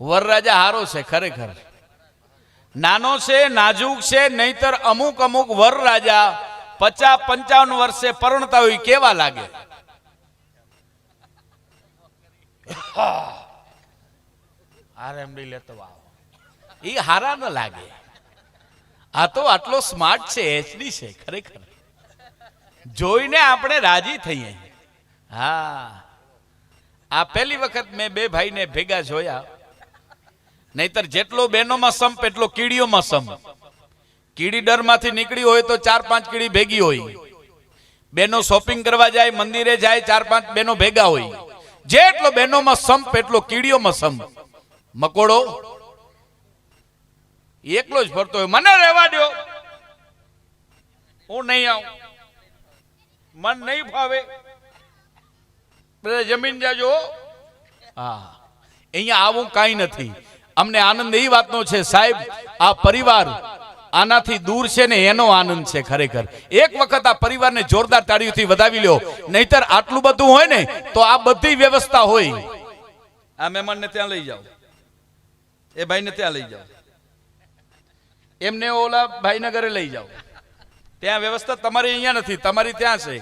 વરરાજા હારો છે, ખરેખર. નાનો છે, નાજુક છે, નહીતર અમુક અમુક વરરાજા પચાસ પંચાવન વર્ષે પરણતા હોય કેવા લાગે? આરએમડી લેતો આવો એ હારા ન લાગે. આ તો આટલો સ્માર્ટ છે, એચડી છે, ખરેખર. જોઈને આપણે રાજી થઈએ. હા. આ પહેલી વખત મેં બે ભાઈને ભેગા જોયા. નહીતર જેટલો બહેનોમાં સંપ, એટલો કીડીઓમાં સંપ. કીડી ડરમાંથી નીકળી હોય તો ચાર પાંચ કીડી ભેગી હોય. બેનો શોપિંગ કરવા જાય, મંદિરે જાય, ચાર પાંચ બેનો ભેગા હોય. જેટલો બહેનોમાં સંપ, એટલો કીડીઓમાં સંપ. મકોડો? એકલો જ ફરતો હોય. મને રહેવા દ્યો. હું નહીં આવું. મન નહીં ફાવે. બધા જમીન જાજો હા. અહીંયા આવું કાંઈ નથી. અમને આનંદ એ વાતનો છે સાહેબ આ પરિવાર આનાથી દૂર છે ને એનો આનંદ છે ખરેખર. એક વખત આ પરિવારને જોરદાર તાળીઓથી વધાવી લ્યો નહીતર આટલું બધું હોય ને તો આ બધી વ્યવસ્થા હોય. આ મહેમાનને ત્યાં લઈ જાઓ. એ ભાઈને ત્યાં લઈ જાઓ. એમને ઓલા ભાઈનગરે ઘરે લઈ જાઓ. ત્યાં વ્યવસ્થા તમારી અહીંયા નથી તમારી ત્યાં છે.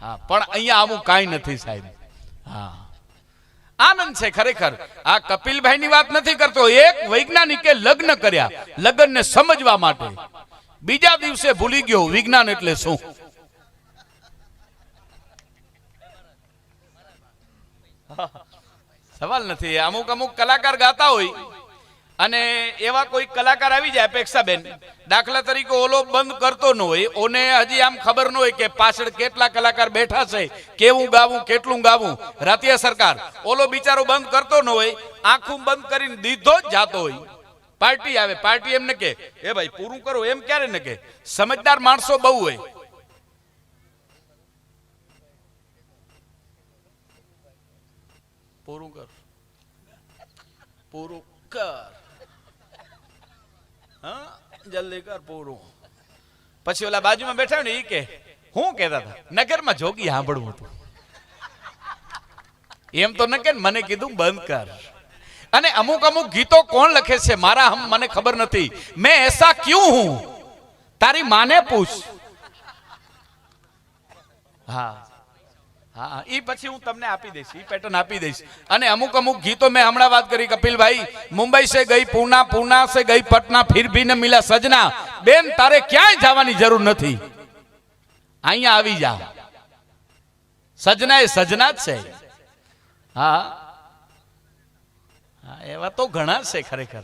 હા પણ અહીંયા આવું કાંઈ નથી સાહેબ. હા. આનંદ છે ખરેખર. આ કપિલભાઈની વાત નથી કરતો, એક વૈજ્ઞાનિકે લગ્ન કર્યા, લગ્નને સમજવા માટે. બીજા દિવસે ભૂલી ગયો, વિજ્ઞાન એટલે શું? સવાલ નથી, અમુક અમુક કલાકાર ગાતા હોય. અને એવા કોઈ કલાકાર આવી જાય અપેક્ષાબેન, દાખલા તરીકે ઓલો બંધ કરતો ન હોય, ઓને હજી આમ ખબર ન હોય કે પાછળ કેટલા કલાકાર બેઠા છે, કેવું ગાવું, કેટલું ગાવું. રાતિયા સરકાર, ઓલો બિચારો બંધ કરતો ન હોય, આંખું બંધ કરીને દીધો જ જાતો હોય. પાર્ટી આવે, પાર્ટી એમને કે, એ ભાઈ, પૂરું કરો. એમ ક્યારે ને કે. સમજદાર માણસો બહુ હોય. પૂરું કર. પૂરું કર. હા, જલ્દી કર પૂરું. પછી ઓલા બાજુમાં બેઠા ને એ કે, હું કહેતા હતા, નગરમાં જોગી સાંભળવું હતું. એમ તો ન કે મને કીધું બંધ કર. અને અમુક અમુક ગીતો કોણ લખે છે, મારા હમ મને ખબર નથી. મેં એસા ક્યું હું? તારી માને પૂછ. હા. હા એ પછી હું તમને આપી દઈશ. એ પેટર્ન આપી દઈશ. અને અમુક અમુક ગીતો મેં હમણાં વાત કરી, કપિલભાઈ. મુંબઈ સે ગઈ, પૂના પૂના સે ગઈ, પટના, ફિર ભી ને મિલા સજના. બેન, તારે ક્યાંય જવાની જરૂર નથી. અહીંયા આવી જા. સજના એ સજના જ છે. હા. એવા તો ઘણા છે ખરેખર.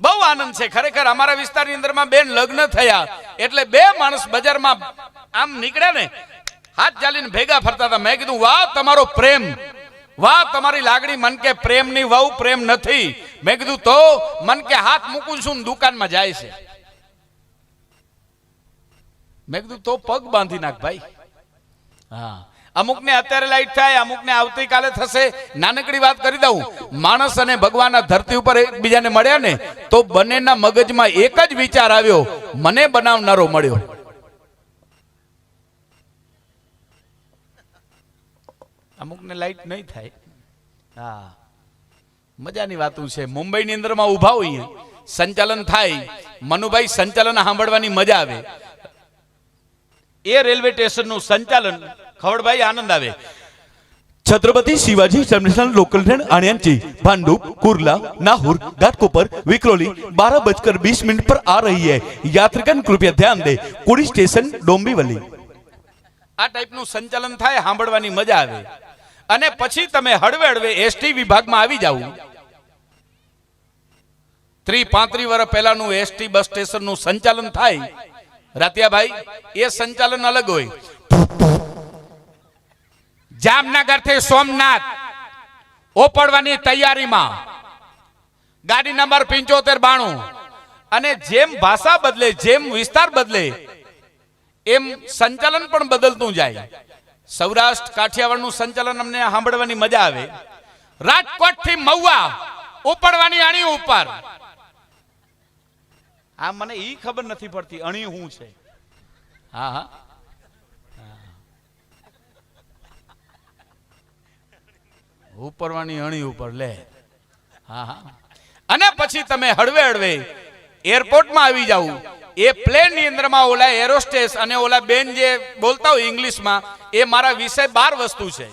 બહુ આનંદ છે. ખરેખર અમારા વિસ્તારની અંદરમાં બેન લગ્ન થયા. એટલે બે માણસ બજારમાં આમ નીકળ્યા ને હાથ ચાલીને ભેગા ફરતા હતા. મેં કીધું, વાહ, તમારો પ્રેમ. વાહ, તમારી લાગણી મન કે પ્રેમની વહુ પ્રેમ નથી. મેં કીધું, તો મન કે હાથ મૂકું છું દુકાનમાં જાય છે. મેં કીધું, તો પગ બાંધી નાખ ભાઈ. હા. અમુકને અત્યારે લાઈટ થાય, અમુકને આવતીકાલે થશે. નાનકડી વાત કરી દઉં. માણસ અને ભગવાન ધરતી ઉપર એકબીજાને મળ્યા ને, તો બંનેના મગજમાં એક જ વિચાર આવ્યો. મને બનાવનારો મળ્યો. અમુકને લાઈટ નહીં થાય હા મજાની વાતું છે મુંબઈની અંદરમાં ઊભા હોઈએ સંચાલન થાય મનુભાઈ સંચાલન સાંભળવાની મજા આવે એ રેલવે સ્ટેશનનું સંચાલન ખવડભાઈ આનંદ આવે Chhatrapati Shivaji international local train आण्याची Bhandup Kurla Nahur Ghatkopar Vikhroli बारह बजकर बीस मिनट पर आ रही है यात्रिगण कृपया ध्यान दे कुड़ी स्टेशन डोंबिवली આ ટાઈપનું સંચાલન થાય સાંભળવાની મજા આવે અને પછી તમે હળવે હળવે એસટી વિભાગમાં આવી જાવ ત્રી પાંત્રી વર્ષ પહેલાનું એસટી બસ સ્ટેશનનું સંચાલન થાય. રાતિયાભાઈ, એ સંચાલન અલગ હોય. જામનગરથી સોમનાથ ઓપડવાની તૈયારીમાં. ગાડી નંબર પિંચોતેર બાણું. અને જેમ ભાષા બદલે, જેમ વિસ્તાર બદલે, એમ સંચાલન પણ બદલતું જાય. સૌરાષ્ટ્ર કાઠિયાવાડનું સંચાલન અમને સાંભળવાની મજા આવે. રાજકોટથી મહુવા ઉપડવાની અણી ઉપર. આ મને ઈ ખબર નથી પડતી અણી હું છે? હા હા. ઉપરવાની અણી ઉપર, લે. હા હા. અને પછી તમે હળવે હળવે એરપોર્ટમાં આવી જવું એ પ્લેનની અંદરમાં ઓલા એરોસ્ટેસ અને ઓલા બેન જે બોલતા હોય ઇંગ્લિશમાં, એ મારા વિષય બાર વસ્તુ છે.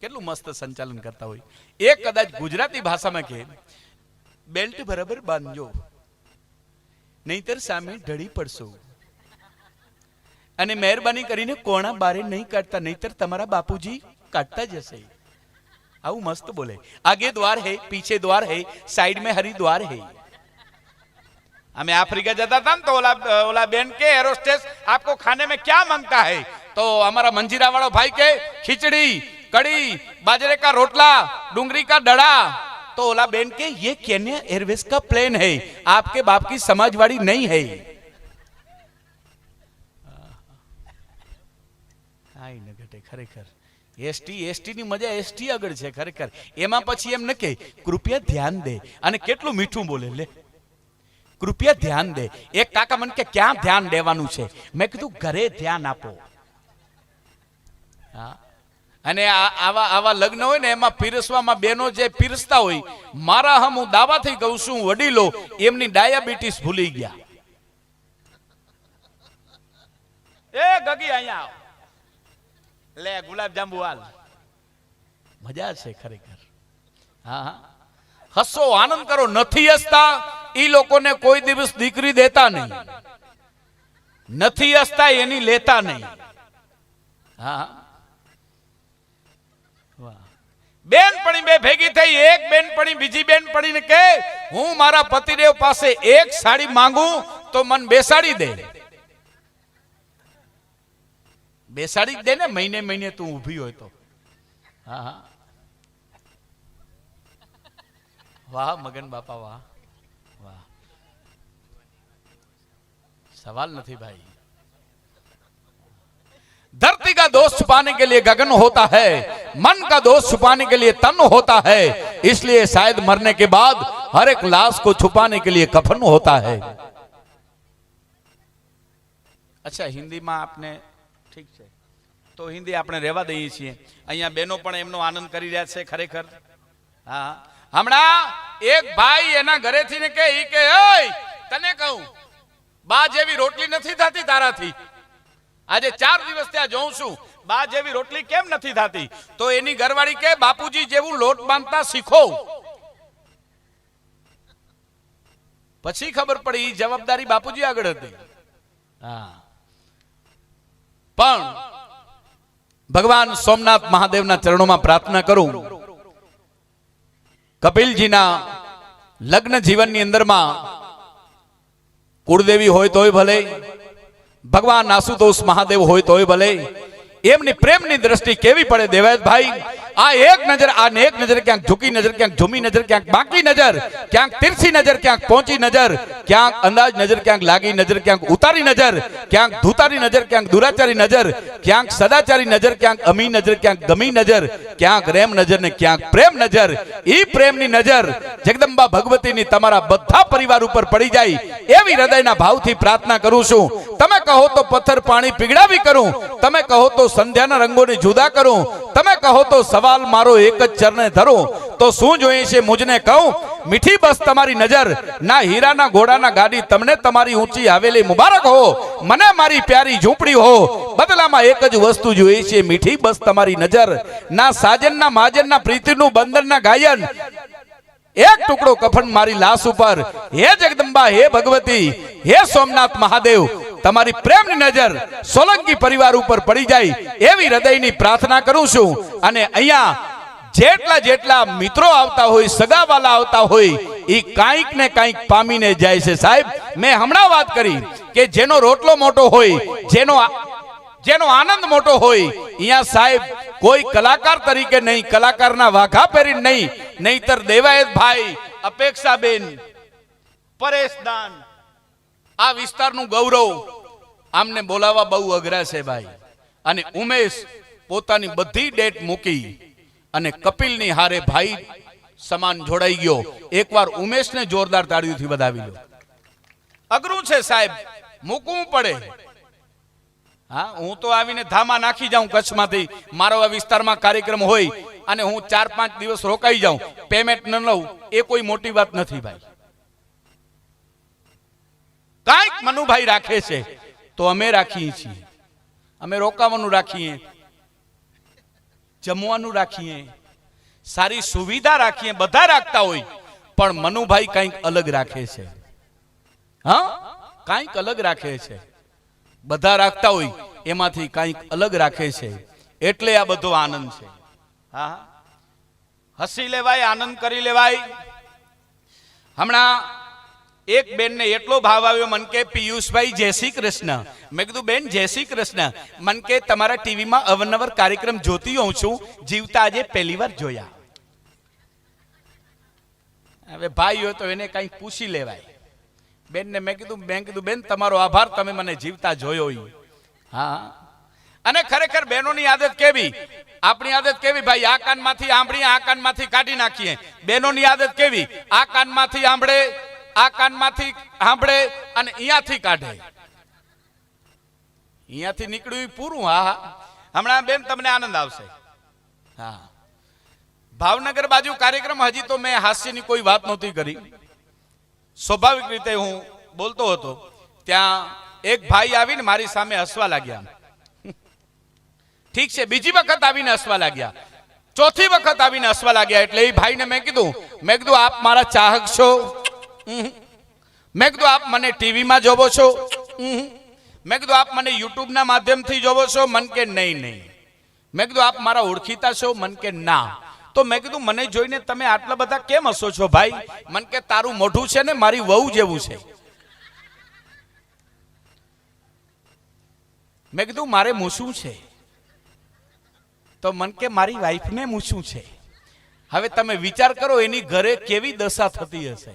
કેટલું મસ્ત સંચાલન કરતા હોય. એ કદાચ ગુજરાતી ભાષામાં કે બેલ્ટ બરાબર બાંધજો. નહીતર સામે ઢળી પડશો. અને મહેરબાની કરીને કોણા બારે નહીં કાઢતા, નહીતર તમારા બાપુજી કાઢતા જશે. मस्त बोले आगे द्वार है पीछे द्वार है साइड में મેં હરિદ્વાર હે અમે अफ्रीका जाता था तो ओला ओला बहन के एरोस्टेस आपको खाने में क्या मांगता है तो हमारा मंजीरा वाला भाई के खिचड़ी कड़ी बाजरे का रोटला डूंगरी का डड़ा तो ओला बहन के ये केन्या एयरवेज का प्लेन है आपके बाप की समाजवाड़ी नहीं है आई खरेखर એસટી એસટી ની મજા એસટી આગળ છે, ખરેખર. એમાં પછી એમ ન કે કૃપયા ધ્યાન દે. અને કેટલું મીઠું બોલે, લે. કૃપયા ધ્યાન દે. એક કાકા મને કે, ક્યાં ધ્યાન દેવાનું છે? મેં કીધું, ઘરે ધ્યાન આપો. હા. અને આવા આવા લગ્ન હોય ને, એમાં પીરસવામાં બેનો જે પીરસતા હોય, મારા હમ હું દાવાથી કહું છું, વડીલો, એમની ડાયાબિટીસ ભૂલી ગયા. એ ગગી, અહીંયા આવ. લે, ગુલાબ જાંબુ હાલ. મજા છે ખરેખર. હા હા. હસો આનંદ કરો, નથી હસતા એ લોકોને કોઈ દિવસ દીકરી દેતા નહીં. નથી હસતા, એની લેતા નહીં. હા બેનપણી બે ભેગી થઈ, એક બેનપણી, બીજી બેનપણીને કહે, હું મારા પતિદેવ પાસે એક સાડી માંગુ, તો મન બેસાડી દે. બેસાડી જ દે ને મહિને મહિને તું ઊભી હોય તો હા હા વાહ મગન બાપા વાહ વાહ सवाल नहीं भाई धरती का दोष छुपाने के लिए गगन होता है मन का दोष छुपाने के लिए तन होता है इसलिए शायद मरने के बाद हर एक लाश को छुपाने के लिए कफन होता है અચ્છા હિન્દીમાં આપને ઠીક છે. તો હિન્દી આપણે રહેવા દઈએ છીએ. અહીંયા બેનો પણ એમનો આનંદ કરી રહ્યા છે ખરેખર. હા. હમણાં એક ભાઈ એના ઘરેથી ને કે ઈ કે "એય, તને કહું બા જેવી રોટલી નથી થતી તારાથી. આજે ચાર દિવસ ત્યાં જોઉં છું. બા જેવી રોટલી કેમ નથી થતી? તો એની ઘરવાળી કે બાપુજી જેવું લોટ બાંધતા શીખો. પછી ખબર પડી જવાબદારી બાપુજી આગળ હતી. હા. પણ ભગવાન સોમનાથ મહાદેવના ચરણોમાં પ્રાર્થના કરું. કપિલજીના લગ્ન જીવનની અંદરમાં કુળદેવી હોય તોય ભલે, ભગવાન આશુતોષ મહાદેવ હોય તોય ભલે એમની પ્રેમની દ્રષ્ટિ કેવી પડે દેવાયતભાઈ આ એક નજર આ એક નજર ક્યાંક ઝૂકી નજર ક્યાંક ઝૂમી નજર ક્યાંક બાકી નજર ક્યાંક તીરસી નજર ક્યાંક પહોંચી નજર ક્યાંક અંદાજ નજર ક્યાંક લાગી નજર ક્યાંક ઉતારી નજર ક્યાંક ધૂતારી નજર ક્યાંક દુરાચારી નજર ક્યાંક સદાચારી નજર ક્યાંક અમી નજર ક્યાંક ગમી નજર ક્યાંક રેમ નજર ને ક્યાંક પ્રેમ નજર ઈ પ્રેમની નજર જગદંબા ભગવતીની તમારા બધા પરિવાર ઉપર પડી જાય એવી હૃદયના ભાવથી પ્રાર્થના કરું છું તમે કહો તો પથ્થર પાણી પીગળાવી કરું તમે કહો તો સંધ્યાના રંગોને જુદા કરું. તમે કહો તો સવાલ મારો એક જ ચરણે ધરો. તો શું જોઈએ છે મુજને કહું? મીઠી બસ તમારી નજર, ના હીરાના ઘોડાના ગાડી, તમને તમારી ઊંચી આવેલી મુબારક હો. મને મારી પ્યારી ઝૂંપડી હો. બદલામાં એક જ વસ્તુ જોઈએ છે, મીઠી બસ તમારી નજર, ના સાજનના માજનના પ્રીતિનું બંદરના ગાયન. એક ટુકડો કફન મારી લાશ ઉપર. હે જગદંબા, હે ભગવતી, હે સોમનાથ મહાદેવ, તમારી પ્રેમની નજર સોલંકી પરિવાર ઉપર પડી જાય એવી હૃદયની પ્રાર્થના કરું છું. અને અહીંયા જેટલા જેટલા મિત્રો આવતા હોય, સગાવાલા આવતા હોય, એ કાંઈક ને કાંઈક પામીને જાય છે. સાહેબ, મેં હમણાં વાત કરી કે જેનો રોટલો મોટો હોય, જેનો જેનો આનંદ મોટો હોય, અહીંયા સાહેબ કોઈ કલાકાર તરીકે નહીં, કલાકારના વાઘા પહેરીને નહીં નહીતર દેવાયત ભાઈ, અપેક્ષાબેન, પરેશદાન. આ વિસ્તારનું ગૌરવ આમને બોલાવવા બહુ અઘરા છે ભાઈ. અને ઉમેશ પોતાની બધી ડેટ મૂકી અને કપિલની હારે ભાઈ સમાન જોડાઈ ગયો. એકવાર ઉમેશને જોરદાર તાળીઓથી વધાવી લો. અઘરું છે સાહેબ. મૂકવું પડે. હા, હું તો આવીને ધામા નાખી જાઉં કચ્છમાંથી. મારો આ વિસ્તારમાં કાર્યક્રમ હોય અને હું ચાર પાંચ દિવસ રોકાઈ જાઉં. પેમેન્ટ ન લઉં. એ કોઈ મોટી વાત નથી ભાઈ. કાંઈક મનુભાઈ રાખે છે. તો અમે રાખીએ છીએ. અમે રોકાવાનું રાખીએ. જમવાનું રાખીએ. સારી સુવિધા રાખીએ. બધા રાખતા હોય. પણ મનુભાઈ કંઈક અલગ રાખે છે. હા? કંઈક અલગ રાખે છે. બધા રાખતા હોય. એમાંથી કંઈક અલગ રાખે છે. એટલે આ બધો આનંદ છે. હા. હસી લેવાય, આનંદ કરી લેવાય. હમણાં એક બેનને એટલો ભાવ આવ્યો, મન કે, પિયુષભાઈ, જય શ્રી કૃષ્ણ. મેં કીધું, બેન, જય શ્રી કૃષ્ણ. મન કે, તમારા ટીવીમાં અવનવર કાર્યક્રમ જોતી હોઉં છું. જીવતા આજે પહેલી વાર જોયા. હવે ભાઈ હોય તો એને કંઈક પૂછી લેવાય. બેનને મેં કીધું મેં કીધું, બેન, તમારો આભાર. તમે મને જીવતા જોયો. હા. અને ખરેખર બહેનોની આદત કેવી? આપણી આદત કેવી ભાઈ? આ કાનમાંથી આંબળી, આ કાનમાંથી કાઢી નાખીએ. બહેનોની આદત કેવી? આ કાનમાંથી આંબળે, આ કાનમાંથી આંબળે અને અહીંયાથી કાઢે. અહીંયાથી નીકળ્યું પૂરું હા. હમણાં બેન તમને આનંદ આવશે. હા. ભાવનગર બાજુ કાર્યક્રમ હજી તો મેં હાસ્યની કોઈ વાત નહોતી કરી. સ્વાભાવિક રીતે હું બોલતો હતો. ત્યાં એક ભાઈ આવીને મારી સામે હસવા લાગ્યા. ઠીક છે, બીજી વખત આવીને હસવા લાગ્યા. ચોથી વખત આવીને હસવા લાગ્યા એટલે એ ભાઈને મેં કીધું મેં કીધું, આપ મારા ચાહક છો. મેં કીધું, આપ મને ટીવીમાં જોવો છો. મેં કીધું, આપ મને યુટ્યુબના માધ્યમથી જોવો છો. મન કે, નહીં નહીં. મેં કીધું, આપ મારા ઓળખીતા છો. મન કે, ના. તો મેં કીધું, મને જોઈને તમે આટલા બધા કેમ હસો છો ભાઈ? મન કે, તારું મોઢું છે ને મારી વહુ જેવું છે. મેં કીધું, મારે મૂસું છે. તો મન કે મારી વાઈફને મૂછું છે. હવે તમે વિચાર કરો એની ઘરે કેવી દશા થતી હશે.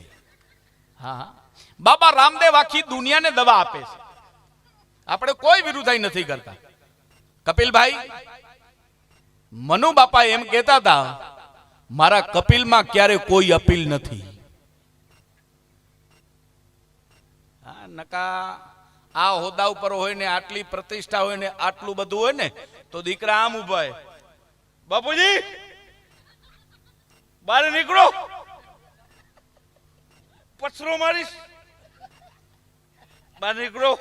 હા. બાબા રામદેવ આખી દુનિયાને દવા આપે છે. આપણે કોઈ વિરુદ્ધાઈ નથી કરતા. કપિલભાઈ, મનુ બાપા એમ કહેતા હતા, મારા કપિલમાં ક્યારે કોઈ અપીલ નથી. નકા, આ હોદ્દા ઉપર હોય ને આટલી પ્રતિષ્ઠા હોય ને આટલું બધું હોય ને, તો દીકરા આમ ઊભા બાપુજી, બહાર નીકળો. પથરો મારીશ. બહાર નીકળો.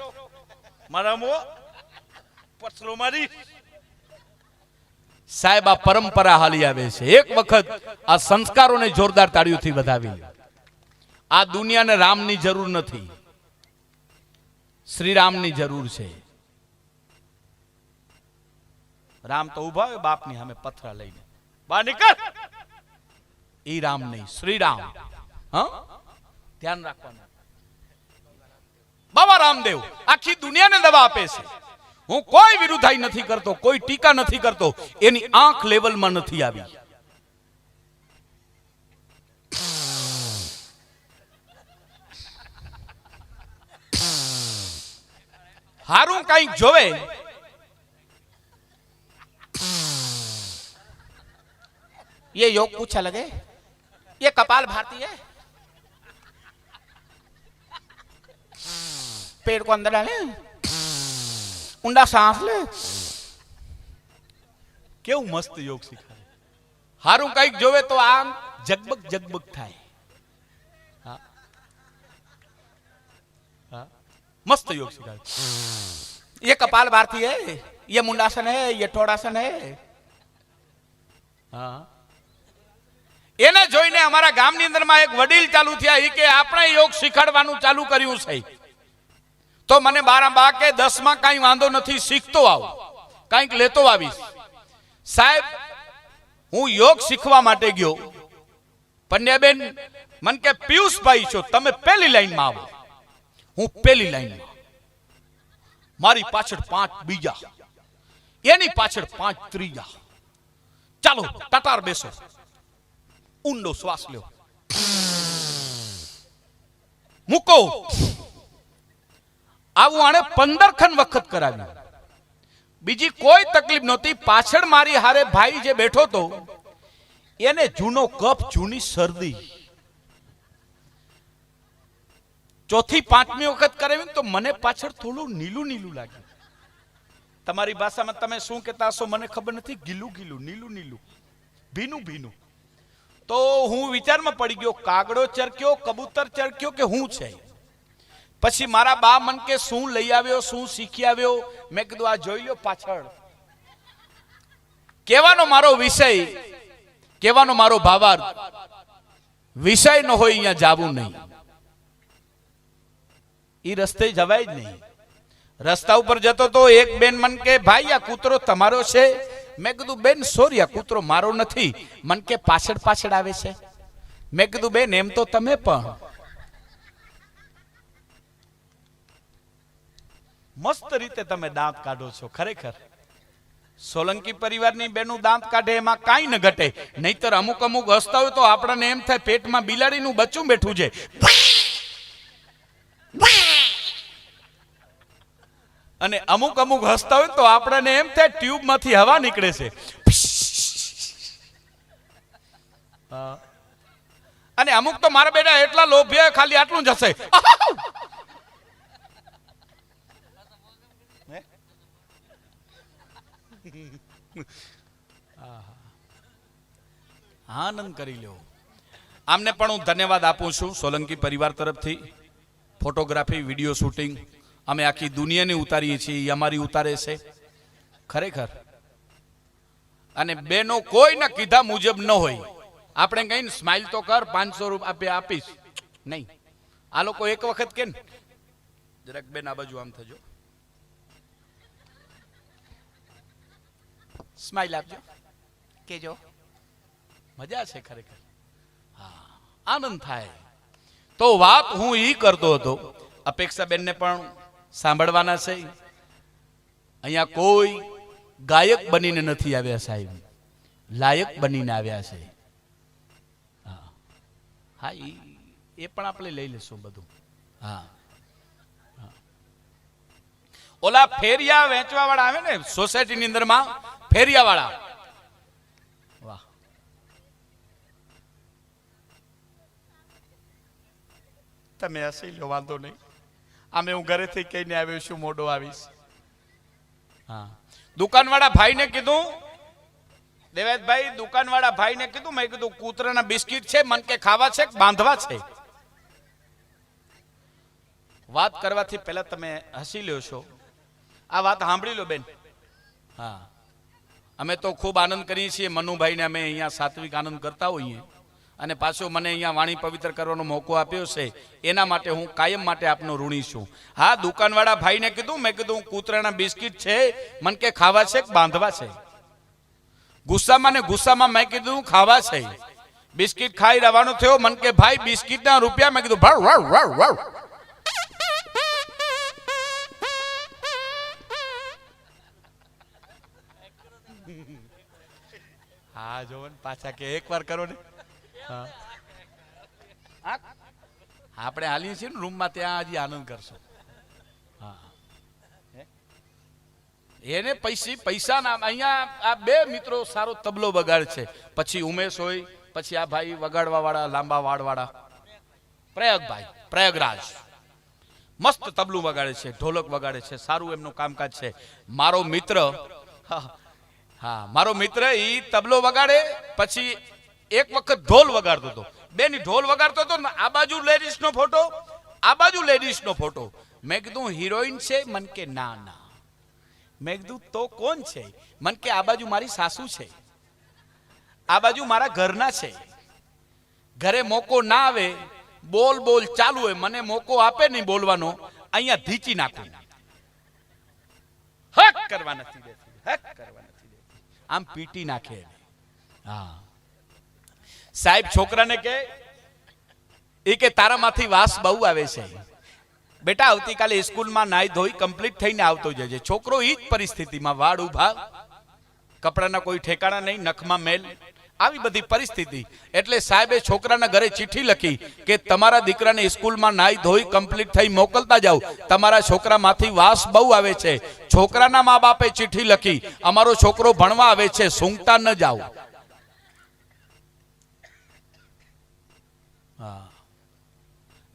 મારા મો, પથરો મારીશ. સાહેબ, આ પરંપરા હાલી આવે છે. એક વખત આ સંસ્કારોને જોરદાર તાળીઓથી વધાવી. આ દુનિયાને રામની જરૂર નથી. શ્રીરામની જરૂર છે. રામ તો ઊભા હોય, બાપની સામે પથરા લઈને. બહાર નીકળ. ઈ રામ નહીં શ્રી રામ હા? ધ્યાન રાખવાનું. બાબા રામદેવ, આખી દુનિયાને દવા આપે છે. હું કોઈ વિરુદ્ધાઈ નથી કરતો, કોઈ ટીકા નથી કરતો, એની આંખ લેવલમાં નથી આવી. હારું કંઈક જોવે ये योग पूछा लगे ये कपाल भारती है पेड़ को अंदर डाले ઊંડા सांस ले કેવું મસ્ત યોગ શીખાય હારું કઈક જોવે તો આમ જગબગ જગબગ થાય હા. હા. મસ્ત યોગ શીખાય ये कपाल भारती है ये मुंडासन है ये ठोड़ासन है હા એને જોઈને અમારા ગામની અંદરમાં એક વડીલ ચાલુ થયા કે, આપણે યોગ શીખવાડવાનું ચાલુ કર્યું છે. તો મને બારા બા કે, દસમાં કાંઈ વાંધો નથી, શીખતો આવું. કાંઈક લેતો આવીશ. સાહેબ, હું યોગ શીખવા માટે ગયો. પંડ્યાબેન મન કે, પિયુષભાઈ છો, તમે પહેલી લાઈનમાં આવો. હું પહેલી લાઈનમાં. મારી પાછળ પાંચ બીજા. એની પાછળ પાંચ ત્રીજા. ચાલો ટટાર બેસો. ઊંડો શ્વાસ લ્યો મૂકો. આવું આણે પંદર ખન વખત કરાવ્યું બીજી કોઈ તકલીફ નહોતી. પાછળ મારી હારે ભાઈ જે બેઠો તો એને જૂનો કફ જૂની શરદી. ચોથી, પાંચમી વખત કરાવ્યું તો મને પાછળ થોડું નીલું નીલું લાગ્યું. તમારી ભાષામાં તમે શું કહેતા હશો મને ખબર નથી. ગીલું ગીલું, નીલું નીલું. ભીનું ભીનું. તો હું વિચારમાં પડી ગયો, કાગડો ચરક્યો, કબૂતર ચરક્યો કે હું છે? પછી મારા બા મન કે શું લઈ આવ્યો, શું શીખી આવ્યો? મેં કીધું, આ જોઈ લો પાછળ. કહેવાનો મારો વિષય, કહેવાનો મારો ભાવાર્થ, વિષય ન હોય અહીંયા જાવું નહીં. એ રસ્તે જવાય જ નહીં. રસ્તા ઉપર જતો તો એક બેન મન કે, ભાઈ, આ કૂતરો તમારો છે? મેં કીધું, બેન સોરી કૂતરો મારો નથી. મન કે પાછળ પાછળ આવે છે. મેં કીધું, બેન, એમ તો તમે પણ. મસ્ત રીતે તમે દાંત કાઢો છો, ખરેખર. સોલંકી પરિવારની બેનું દાંત કાઢે, એમાં કાંઈ ન ઘટે. નહીતર અમુક અમુક હસતા હોય તો આપણને એમ થાય, પેટમાં બિલાડીનું બચ્ચું બેઠું છે. અને અમુક અમુક હસતા હોય તો આપણને એમ થાય ટ્યુબમાંથી હવા નીકળે છે. અને અમુક તો મારા બેટા એટલા લોભ્ય ખાલી આટલું જ હશે. આનંદ કરી લ્યો. આમને પણ હું ધન્યવાદ આપું છું સોલંકી પરિવાર તરફથી. ફોટોગ્રાફી વીડિયો શૂટિંગ અમે આખી દુનિયાની ઉતારીએ છીએ એ અમારી ઉતારે છે. ખરેખર. અને બેનો કોઈના કીધા મુજબ ન હોય. આપણે કહીને સ્માઇલ તો કર પાંચસો રૂપિયા આપીશ. નહીં. આ લોકો એક વખત કે જરાક બેન આ બાજુ આમ થજો. સ્માઇલ આપજો. કેજો. મજા છે ખરેખર. હા આનંદ થાય. તો વાત હું ઈ કરતો હતો. અપેક્ષા બેનને પણ સાંભળવાના છે? અહીંયા કોઈ ગાયક બનીને નથી આવ્યા સાહેબ. લાયક બનીને આવ્યા છે. હા. એ પણ આપણે લઈ લેશું બધું. હા. ઓલા ફેરિયા વેચવા વાળા આવે ને સોસાયટીની અંદરમાં? ફેરિયા વાળા વાહ. તમે હસી લો વાંધો નહીં. આમે હું ઘરેથી કહીને આવ્યો છું મોડો આવીશ. હા. દુકાનવાળા ભાઈને કીધું દેવેશભાઈ દુકાનવાળા ભાઈને કીધું મેં કીધું કૂતરાના બિસ્કિટ છે મન કે ખાવા છે કે બાંધવા છે? વાત કરવાથી પહેલા તમે હસી લ્યો છો. આ વાત સાંભળી લો બેન. હા. અમે તો ખૂબ આનંદ કરીએ છીએ. મનુભાઈને અમે અહીંયા સાત્વિક આનંદ કરતા હોઈએ. અને પાછો મને અહીંયા વાણી પવિત્ર કરવાનો મોકો આપ્યો છે. એના માટે હું કાયમ માટે આપનો ઋણી છું. હા, દુકાનવાળા ભાઈને કીધું, મેં કીધું કૂતરાના બિસ્કિટ છે, મન કે ખાવા છે કે બાંધવા છે? ગુસ્સામાં ને ગુસ્સામાં મેં કીધું, ખાવા છે. બિસ્કિટ ખાઈ રવાનો થયો, મન કે, ભાઈ, બિસ્કિટના રૂપિયા? મેં કીધું ભાવ વાવ વાવ વાવ હા, જોવો ને, પાછા કે એક વાર કરો ને. આપણે હાલીએ છીએ ને, રૂમમાં ત્યાં હજી આનંદ કરશો. એને પૈસી પૈસા ના અહીંયા આ બે મિત્રો સારો તબલો બગાડ છે. પછી ઉમેશ હોય, પછી આ ભાઈ વગાડવા વાળા લાંબા વાળ વાળા પ્રયાગભાઈ, પ્રયાગરાજ. મસ્ત તબલું વગાડે છે, ઢોલક વગાડે છે, સારું એમનું કામકાજ છે. મારો મિત્ર, હા મારો મિત્ર એ તબલો વગાડે પછી એક વખત ઢોલ વગાડતો હતો. બેન ઢોલ વગાડતો હતો ને આ બાજુ લેડીઝ નો ફોટો, આ બાજુ લેડીઝ નો ફોટો. મેં કીધું હિરોઈન છે? મન કે, ના ના. મેં કીધું, તો કોણ છે? મન કે, આ બાજુ મારી સાસુ છે. આ બાજુ મારા ઘરના છે. ઘરે મોકો ના આવે, બોલ બોલ ચાલુ હોય. મને મોકો આપે નહીં બોલવાનો. અહીંયા ધીચી નાખું. હક કરવા નથી દેતી, હક કરવા નથી દેતી. આમ પીટી નાખે હા. સાહેબ, છોકરાને કે એ કે તારામાંથી વાસ બહુ આવે છે. બેટા, આવતીકાલે સ્કૂલમાં નાઈ ધોઈ કમ્પ્લીટ થઈને આવતો જજે. છોકરો એ જ પરિસ્થિતિમાં વાળ ઊભા કપડાના કોઈ ઠેકાણા નહીં, નખમાં મેલ. આવી બધી પરિસ્થિતિ. એટલે સાહેબે છોકરાના ઘરે ચિઠ્ઠી લખી કે તમારા દીકરાને સ્કૂલમાં નાઈ ધોઈ કમ્પ્લીટ થઈ મોકલતા જાઓ. તમારા છોકરામાંથી વાસ બહુ આવે છે. છોકરાના મા બાપે ચિઠ્ઠી લખી, અમારો છોકરો ભણવા આવે છે, સૂંઘતા ન જાઓ.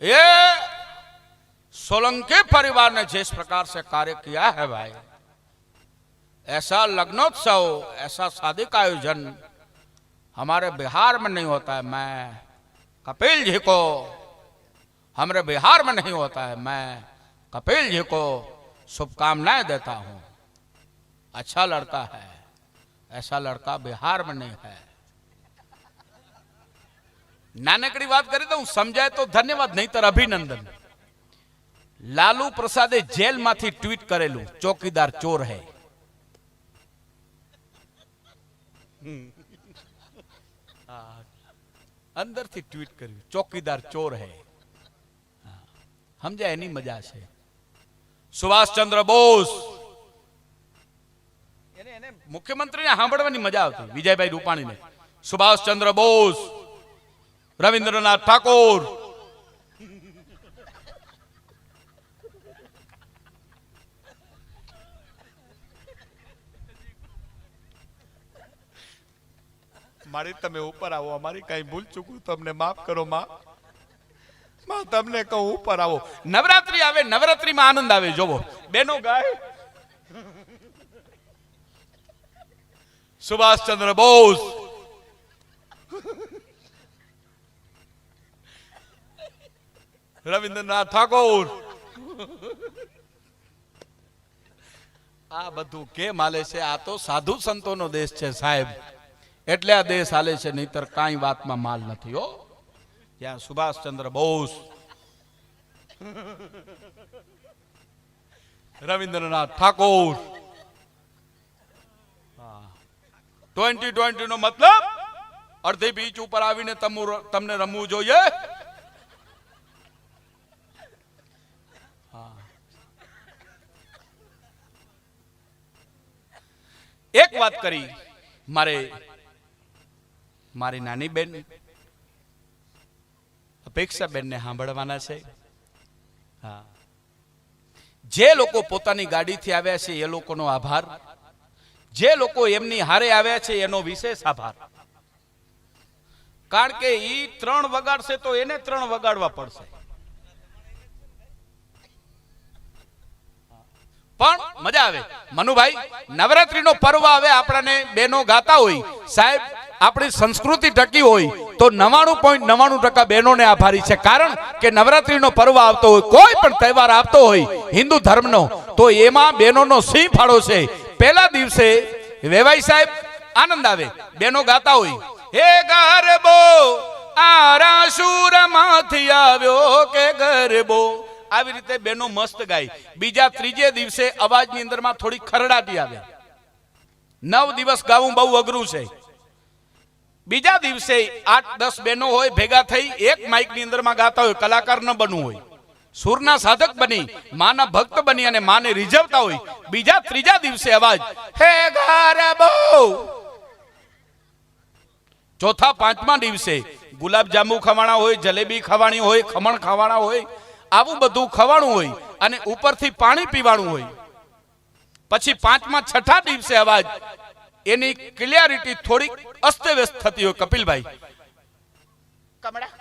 ये सोलंकी परिवार ने जिस प्रकार से कार्य किया है भाई, ऐसा लग्नोत्सव, ऐसा शादी का आयोजन हमारे बिहार में नहीं होता है। मैं कपिल जी को, हमारे बिहार में नहीं होता है। मैं कपिल जी को शुभकामनाएँ देता हूँ। अच्छा लड़का है, ऐसा लड़का बिहार में नहीं है। નાનકડી વાત કરી દઉં સમજાય તો ધન્યવાદ, નહીતર અભિનંદન. લાલુ પ્રસાદે જેલમાંથી ટ્વીટ કરેલું, ચોકીદાર ચોર હૈ. અંદરથી ટ્વીટ કર્યું, ચોકીદાર ચોર હૈ. સમજાય, એની મજા છે. સુભાષચંદ્ર બોઝ. એને મુખ્યમંત્રીને સાંભળવાની મજા આવતી, વિજયભાઈ રૂપાણીને. સુભાષચંદ્ર બોઝ. રવિન્દ્રનાથ ઠાકોર મારી તમે ઉપર આવો, અમારી કઈ ભૂલ ચૂકું તમને માફ કરો માં, તમને કહું, ઉપર આવો. નવરાત્રી આવે, નવરાત્રીમાં આનંદ આવે, જોવો. બેનો ગાય. સુભાષચંદ્ર બોઝ. રવિન્દ્રનાથ ઠાકોર. આ બધું કેમ હાલે છે? આ તો સાધુ સંતોનો દેશ છે સાહેબ. એટલે આ દેશ હાલે છે, નહીતર કાંઈ વાતમાં માલ નથી, હો. ત્યાં સુભાષચંદ્ર બોઝ. રવિન્દ્રનાથ ઠાકોર. ટ્વેન્ટી ટ્વેન્ટી નો મતલબ અડધી બીચ ઉપર આવીને તમુ- તમને રમવું જોઈએ? એક વાત કરી. મારે, મારી નાની બેન અપેક્ષા બેનને સાંભળવાના છે. હા. જે લોકો પોતાની ગાડીથી આવ્યા છે, એ લોકોનો આભાર. જે લોકો એમની હારે આવ્યા છે, એનો વિશેષ આભાર. કારણ કે એ ત્રણ વગાડશે તો એને ત્રણ વગાડવા પડશે. પણ મજા આવે. મનુભાઈ, નવરાત્રીનો પર્વ આવે, આપણને બેનો ગાતા હોય. સાહેબ, આપણી સંસ્કૃતિ ટકી હોય તો નવાણું પોઈન્ટ નવાણું ટકા બહેનોને આભારી છે. કારણ કે નવરાત્રીનો પર્વ આવતો હોય, કોઈ પણ તહેવાર આવતો હોય, હિન્દુ ધર્મનો, તો એમાં બહેનોનો સિંહ ફાળો છે. પહેલા દિવસે વેવાઈ સાહેબ આનંદ આવે બહેનો ગાતા હોય. હે ગરબો આરા માંથી આવ્યો કે ગરબો? આવી રીતે બેનો મસ્ત ગાય. બીજા ત્રીજે દિવસે અવાજની અંદરમાં થોડી ખરડાટી આવે. નવ દિવસ ગાવું બહુ અઘરું છે. બીજા દિવસે આઠ, દસ બહેનો હોય, ભેગા થઈ એક માઇકની અંદરમાં ગાતા હોય, કલાકાર ન બનવું હોય. સુરના સાધક બની, માના ભક્ત બની અને માને રીઝવતા હોય. બીજા, ત્રીજા દિવસે અવાજ, હે ગરબો ચોથા, પાંચમા દિવસે ગુલાબ જાંબુ ખવાણા હોય, જલેબી ખાવાની હોય, ખમણ ખાવાના હોય આવું બધું ખવાણું હોય અને ઉપરથી પાણી પીવાનું હોય. પછી પાંચમા છઠ્ઠા દિવસે અવાજ, એની ક્લિયરિટી થોડીક અસ્તવ્યસ્ત થતી હોય કપિલભાઈ. કમળા,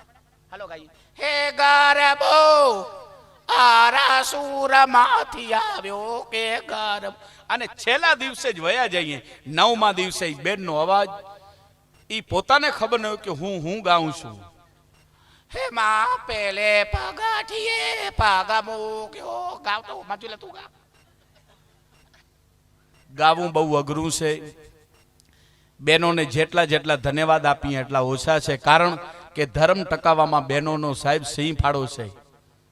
હાલો ગાઈ હે ગરબો આરા સુરમાંથી આવ્યો કે ગરબ? અને છેલ્લા દિવસે જ વયા જઈએ, નવમા દિવસે બેનનો અવાજ, ઈ પોતાને ખબર ન હોય કે હું હું ગાઉં છું. હે માં, પેલે પગાઠીએ પાગા મૂક્યો. ગાવતો માચુલે તું ગા ગાવું બહુ અઘરું છે. બહેનોને જેટલા જેટલા ધન્યવાદ આપીએ એટલા ઓછા છે. કારણ કે ધર્મ ટકાવવામાં બહેનોનો સાહેબ સિંહ ફાળો છે.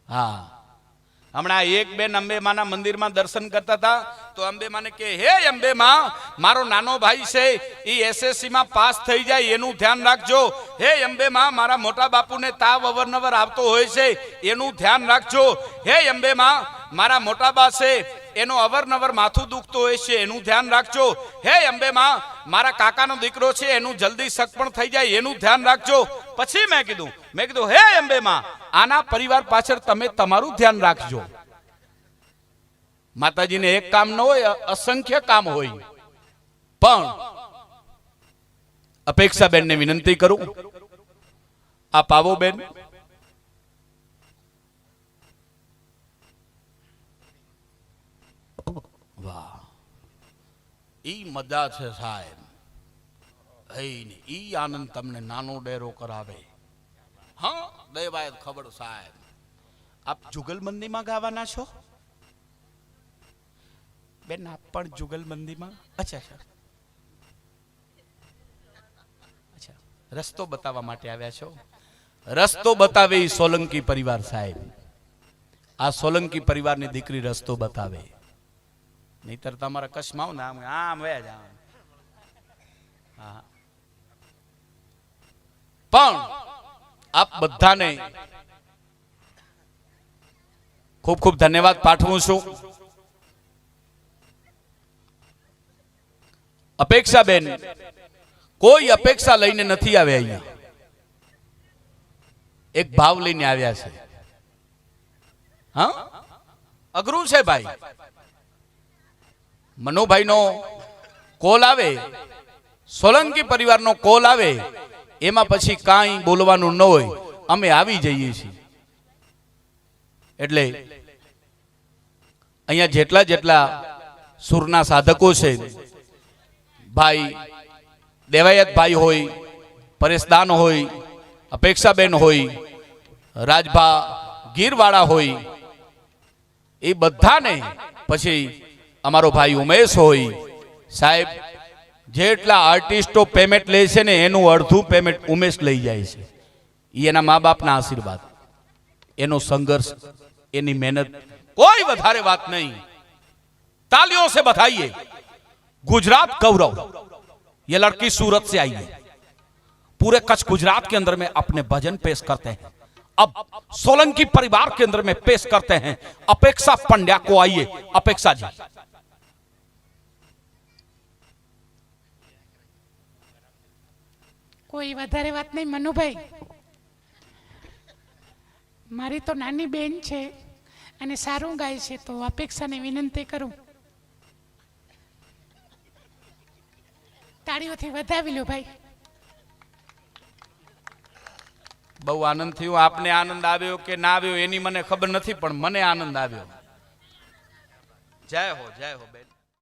હા. હમણાં એક બેન અંબે માના મંદિરમાં દર્શન કરતા હતા. તો અંબે માને કે, હે અંબે માં, મારો નાનો ભાઈ છે એ એસએસસી માં પાસ થઈ જાય, એનું ધ્યાન રાખજો. હે અંબે માં, મારા મોટા બાપુને તાવ અવરનવર આવતો હોય છે, એનું ધ્યાન રાખજો. હે અંબે માં, મારા મોટા બા છે, એનો અવરનવર માથું દુખતું હોય છે, એનું ધ્યાન રાખજો. હે અંબે માં, મારા કાકાનો દીકરો છે, એનું જલ્દી સગપણ થઈ જાય, એનું ધ્યાન રાખજો. પછી મેં કીધું મેં કીધું, હે અંબે માં, આના પરિવાર પાછળ તમે તમારું ધ્યાન રાખજો. માતાજીને એક કામ ન હોય, અસંખ્ય કામ હોય. પણ અપેક્ષા બેનને વિનંતી કરું, આ પાવો બેન, વાહ, ઈ મજા છે સાહેબ. હઈને ઈ આનંદ તમને નાનો ડેરો કરાવે. હા, દેવાયત ખબર સાહેબ. આપ જુગલબંધીમાં ગાવાના છો? બેન આપ પણ જુગલબંધીમાં? અચ્છા અચ્છા. અચ્છા. રસ્તો બતાવવા માટે આવ્યા છો? રસ્તો બતાવે એ સોલંકી પરિવાર સાહેબ. આ સોલંકી પરિવારની દીકરી રસ્તો બતાવે. નહીતર તમારા કચ્છમાં આવું ને આમ આમ વયા જ હા. પણ આપ બધાને ખૂબ ખૂબ ધન્યવાદ પાઠવું છું. અપેક્ષા બેન કોઈ અપેક્ષા લઈને નથી આવ્યા અહીંયા. એક ભાવ લઈને આવ્યા છે. હા? અઘરું છે ભાઈ. મનોભાઈનો કોલ આવે, સોલંકી પરિવારનો કોલ આવે, એમાં પછી કાંઈ બોલવાનું ન હોય, અમે આવી જઈએ છીએ. એટલે અહીંયા જેટલા જેટલા સુરના સાધકો છે ભાઈ, દેવાયત ભાઈ હોય, પરેશદાન હોય, અપેક્ષાબેન હોય, રાજભા ગીરવાળા હોય, એ બધાને પછી અમારો ભાઈ ઉમેશ હોય. સાહેબ, જેટલા આર્ટિસ્ટો પેમેન્ટ લે છે ને, એનું અડધું પેમેન્ટ ઉમેશ લઈ જાય છે. એ એના મા બાપના આશીર્વાદ. એનો સંઘર્ષ, એની મહેનત, કોઈ વધારે વાત નહીં. તાલીઓ સે બધાઈએ गुजरात गौरव ये लड़की सूरत से आई है पूरे कच्छ गुजरात के अंदर में अपने भजन पेश करते हैं अब सोलंकी परिवार के अंदर में पेश करते हैं अपेक्षा पंड्या को आइए अपेक्षा जी કોઈ વધારે વાત નહીં મનુભાઈ મારી તો નાની બેન છે અને સારું ગાય છે તો અપેક્ષાને વિનંતી કરું તાળીઓથી વધાવી લો ભાઈ. બહુ આનંદ થયો. આપને આનંદ આવ્યો કે ના આવ્યો એની મને ખબર નથી, પણ મને આનંદ આવ્યો. જય હો જય હો, બેન.